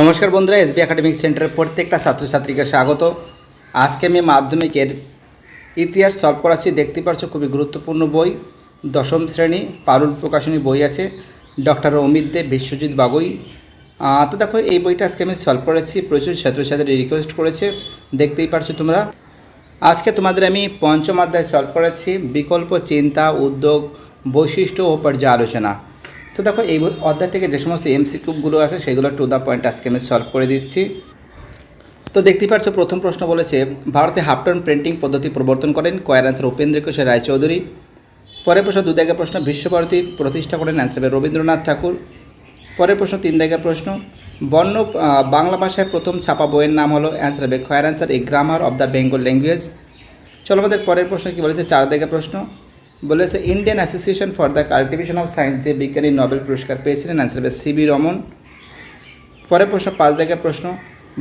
নমস্কার বন্ধুরা, SB academic সেন্টারের প্রত্যেকটা ছাত্রছাত্রীকে স্বাগত। আজকে আমি মাধ্যমিকের ইতিহাস সলভ করাচ্ছি। দেখতে পাচ্ছ খুবই গুরুত্বপূর্ণ বই। দশম শ্রেণি পারুল প্রকাশনী বই আছে। ডক্টর অমিত দেব বিশ্বজিৎ বাগুই। তো দেখো, এই বইটা আজকে আমি সলভ করেছি। প্রচুর ছাত্রছাত্রী রিকোয়েস্ট করেছে। দেখতেই পারছ তোমরা। আজকে তোমাদের আমি পঞ্চম অধ্যায় সলভ করেছি বিকল্প চিন্তা, উদ্যোগ, বৈশিষ্ট্য ও পর্যালোচনা। তো দেখো, এই অধ্যায় থেকে যে সমস্ত এমসিকিউগুলো আছে, সেগুলো টু দ্য পয়েন্ট আজকে আমি সলভ করে দিচ্ছি। তো দেখতেই পাচ্ছ, প্রথম প্রশ্ন বলেছে, ভারতে হাফটন প্রিন্টিং পদ্ধতি প্রবর্তন করেন কয়ের অ্যান্সার উপেন্দ্র কিশোর রায়চৌধুরী। পরের প্রশ্ন দু দাগের প্রশ্ন বিশ্বভারতী প্রতিষ্ঠা করেন অ্যান্সার রবীন্দ্রনাথ ঠাকুর। পরের প্রশ্ন, তিন দাগের প্রশ্ন, বর্ণ বাংলা ভাষায় প্রথম ছাপা বইয়ের নাম হলো অ্যান্সার হবে খয়ার answer a grammar of the Bengal language. চলো আমাদের পরের প্রশ্ন কি বলেছে, চার দাগের প্রশ্ন বলেছে Indian association for the cultivation of science যে বিজ্ঞানী নোবেল পুরস্কার পেয়েছিলেন অ্যান্সার হবে সিবি রমন পরের প্রশ্ন, পাঁচ দাগের প্রশ্ন,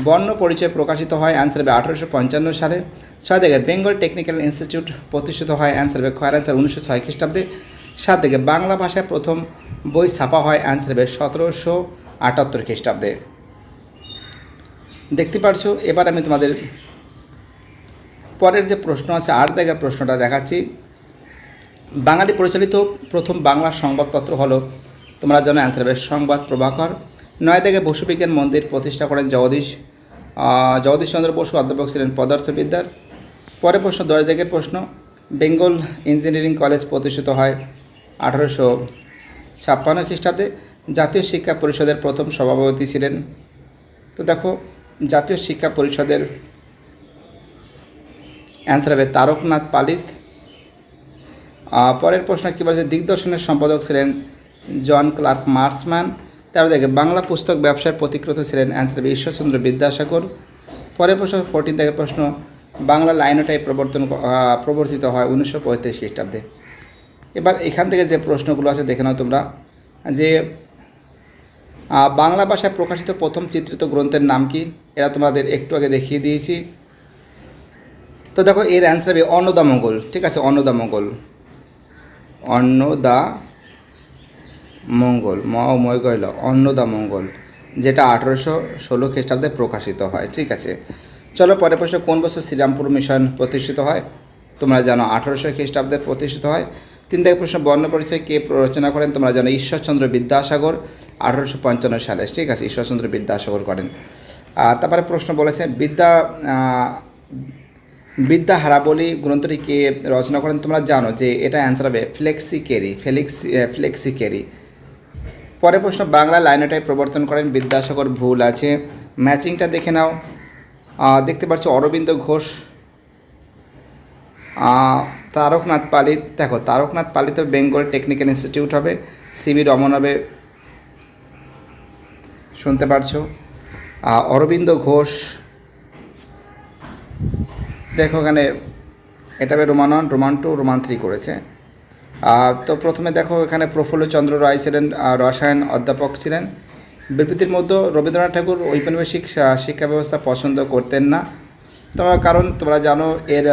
বর্ণ পরিচয় প্রকাশিত হয় অ্যান্সার হবে আঠারোশো পঞ্চান্ন সালে। ছয় দাগের বেঙ্গল টেকনিক্যাল ইনস্টিটিউট প্রতিষ্ঠিত হয় অ্যান্সার হবে খয়ার অ্যান্সার উনিশশো ছয় খ্রিস্টাব্দে। সাত দিকে বাংলা ভাষায় প্রথম বই ছাপা হয় অ্যান্সার হবে সতেরোশো আটাত্তর খ্রিস্টাব্দে। দেখতে পারছ, এবার আমি তোমাদের পরের যে প্রশ্ন আছে, আট দাগের প্রশ্নটা দেখাচ্ছি। বাঙালি পরিচালিত প্রথম বাংলা সংবাদপত্র হলো তোমরা জানো অ্যান্সার হবে সংবাদ প্রভাকর। নয় থেকে বসুবিজ্ঞান মন্দির প্রতিষ্ঠা করেন জগদীশ। জগদীশ চন্দ্র বসু অধ্যাপক ছিলেন পদার্থবিদ্যার। পরে প্রশ্ন দশ দিকের প্রশ্ন। বেঙ্গল ইঞ্জিনিয়ারিং কলেজ প্রতিষ্ঠিত হয় আঠারোশো ছাপ্পান্ন খ্রিস্টাব্দে। জাতীয় শিক্ষা পরিষদের প্রথম সভাপতি ছিলেন। তো দেখো, জাতীয় শিক্ষা পরিষদের অ্যান্সার হবে তারকনাথ পালিত। পরের প্রশ্ন কী বলেছে দিগদর্শনের সম্পাদক ছিলেন জন ক্লার্ক মার্সম্যান? তার দেখে, বাংলা পুস্তক ব্যবসায় প্রতিক্রত ছিলেন অ্যান্সার ঈশ্বরচন্দ্র বিদ্যাসাগর। পরের প্রশ্ন ফোরটিন থেকে প্রশ্ন, বাংলা লাইনোটাই প্রবর্তন প্রবর্তিত হয় উনিশশো পঁয়ত্রিশ খ্রিস্টাব্দে। এবার এখান থেকে যে প্রশ্নগুলো আছে, দেখে নাও তোমরা, যে বাংলা ভাষায় প্রকাশিত প্রথম চিত্রিত গ্রন্থের নাম কি? এরা তোমাদের একটু আগে দেখিয়ে দিয়েছি। তো দেখো, এর অ্যান্সার হবে অন্নদামঙ্গল, ঠিক আছে? অন্নদামঙ্গল। অন্নদা মঙ্গল। ম ও গয়ল অন্নদা মঙ্গল যেটা আঠেরোশো ষোলো খ্রিস্টাব্দে প্রকাশিত হয়। ঠিক আছে। চলো পরে প্রশ্ন, কোন বছর শ্রীরামপুর মিশন প্রতিষ্ঠিত হয়? তোমরা জানো, আঠারোশো খ্রিস্টাব্দে প্রতিষ্ঠিত হয়। তিন থেকে প্রশ্ন, বর্ণ পরিচয় কে রচনা করেন? তোমরা জানো, ঈশ্বরচন্দ্র বিদ্যাসাগর, আঠারোশো পঞ্চান্ন সালে। ঠিক আছে, ঈশ্বরচন্দ্র বিদ্যাসাগর করেন। তারপরে প্রশ্ন বলেছে, বিদ্যা বিদ্যা হারাবলি গ্রন্থটি কে রচনা করেন। তোমরা জানো যে এটা অ্যান্সার হবে Felix Carey, Felix Felix Carey. পরে প্রশ্ন, বাংলা লাইনটাই প্রবর্তন করেন বিদ্যাসাগর, ভুল আছে। ম্যাচিংটা দেখে নাও। দেখতে পাচ্ছ অরবিন্দ ঘোষ। তারকনাথ পালিত, দেখো, Taraknath Palit Bengal technical institute হবে। সিবি রমন হবে। শুনতে পারছ? অরবিন্দ ঘোষ। দেখো এখানে এটা হবে Roman one Roman two Roman three করেছে। তো প্রথমে দেখো এখানে প্রফুল্লচন্দ্র রায় ছিলেন রসায়ন অধ্যাপক ছিলেন। বিবৃতির মধ্যে রবীন্দ্রনাথ ঠাকুর ঔপনিবেশিক শিক্ষা ব্যবস্থা পছন্দ করতেন না। তোমার কারণ, তোমরা জানো, এর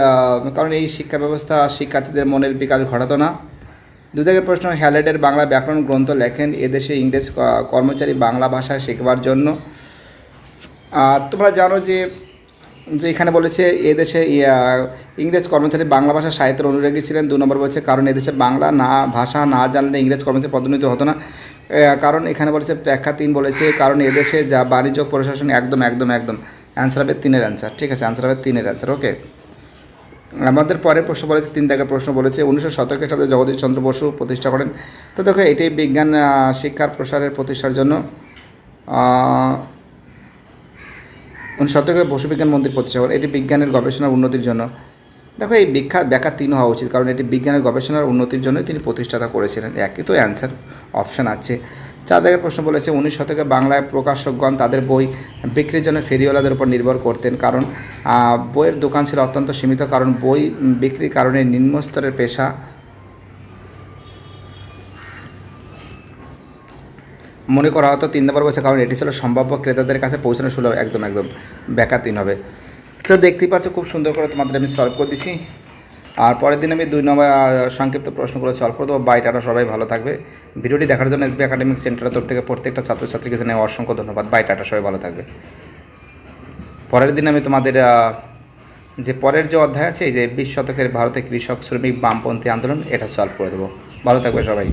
কারণ এই শিক্ষা ব্যবস্থা শিক্ষার্থীদের মনের বিকাশ ঘটাতো না। দুদিকের প্রশ্ন, হ্যালেডের বাংলা ব্যাকরণ গ্রন্থ লেখেন এদেশে ইংরেজ কর্মচারী বাংলা ভাষা শেখবার জন্য। তোমরা জানো যে যে এখানে বলেছে এদেশে ইংরেজ কর্মচারী বাংলা ভাষা সাহিত্যের অনুরাগী ছিলেন। দু নম্বর বলছে, কারণ এদেশে বাংলা না, ভাষা না জানলে ইংরেজ কর্মচারী পদোন্নতি হতো না। কারণ এখানে বলেছে ব্যাখ্যা তিন বলেছে, কারণ এদেশে যা বাণিজ্য, প্রশাসন, একদম একদম একদম। অ্যান্সার হবে তিনের অ্যান্সার ঠিক আছে অ্যান্সার হবে তিনের অ্যান্সার ওকে আমাদের পরের প্রশ্ন বলেছে, তিন দাগের প্রশ্ন বলেছে, উনিশশো সতেরো খ্রিস্টাব্দে জগদীশ চন্দ্র বসু প্রতিষ্ঠা করেন। তো দেখো এটি বিজ্ঞান শিক্ষার প্রসারের প্রতিষ্ঠার জন্য উনিশশো সতেরো বসু বিজ্ঞান মন্দির প্রতিষ্ঠা করেন এটি বিজ্ঞানের গবেষণার উন্নতির জন্য। দেখো, এই বিখ্যাত ব্যাখ্যা তিন হওয়া উচিত, কারণ এটি বিজ্ঞানের গবেষণার উন্নতির জন্যই তিনি প্রতিষ্ঠাতা করেছিলেন। একই তো অ্যান্সার অপশান আছে। চার দাগের প্রশ্ন বলেছে, উনিশ শতকে বাংলায় প্রকাশকগণ তাদের বই বিক্রির জন্য ফেরিওয়ালাদের উপর নির্ভর করতেন, কারণ বইয়ের দোকান ছিল অত্যন্ত সীমিত, কারণ বই বিক্রির কারণে নিম্নস্তরের পেশা মনে করা হতো তিন নম্বর বছর কারণ এটি ছিল সম্ভাব্য ক্রেতাদের কাছে পৌঁছানো সুলভ, একদম একদম ব্যাখ্যা তিন হবে। তো দেখতেই পাচ্ছ, খুব সুন্দর করে তোমাদের আমি সলভ করে দিছি। আর পরের দিন আমি দুই নম্বর সংক্ষিপ্ত প্রশ্নগুলো সলভ করে দেবো। বাইটাটা সবাই ভালো থাকবে। ভিডিওটি দেখার জন্য এসবি একাডেমিক সেন্টারের তরফ থেকে প্রত্যেকটা ছাত্রছাত্রীকে জানাই অসংখ্য ধন্যবাদ। বাইটাটা সবাই ভালো থাকবে। পরের দিন আমি তোমাদের যে পরের যে অধ্যায় আছে, এই যে বিশ শতকের ভারতে কৃষক শ্রমিক বামপন্থী আন্দোলন, এটা সলভ করে দেবো। ভালো থাকবে সবাই।